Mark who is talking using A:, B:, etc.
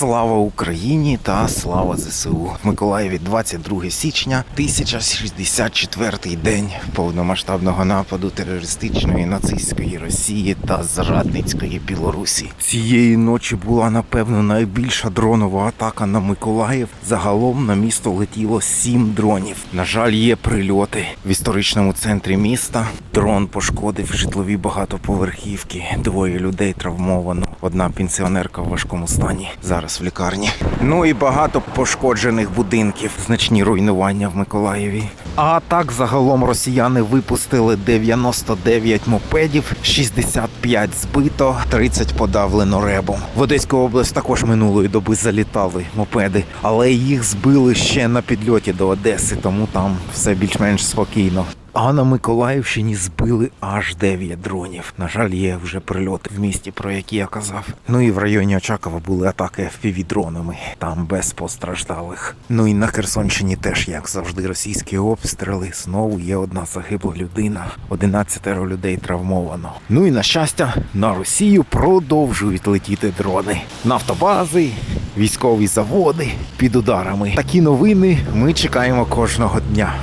A: Слава Україні та слава ЗСУ. В Миколаєві 22 січня, 1064 день повномасштабного нападу терористичної нацистської Росії та зрадницької Білорусі. Цієї ночі була напевно найбільша дронова атака на Миколаїв. Загалом на місто летіло сім дронів. На жаль, є прильоти в історичному центрі міста. Дрон пошкодив житлові багатоповерхівки. Двоє людей травмовано. Одна пенсіонерка в важкому стані. Зараз в лікарні. Ну і багато пошкоджених будинків. Значні руйнування в Миколаєві. А так загалом росіяни випустили 99 мопедів, 65 збито, 30 подавлено ребом. В Одеську область також минулої доби залітали мопеди, але їх збили ще на підльоті до Одеси, тому там все більш-менш спокійно. А на Миколаївщині збили аж 9 дронів. На жаль, є вже прильоти в місті, про які я казав. Ну і в районі Очакова були атаки FPV-дронами. Там без постраждалих. Ну і на Херсонщині теж, як завжди, російські обстріли. Знову є одна загибла людина, 11 людей травмовано. Ну і на щастя, на Росію продовжують летіти дрони. Нафтобази, військові заводи під ударами. Такі новини ми чекаємо кожного дня.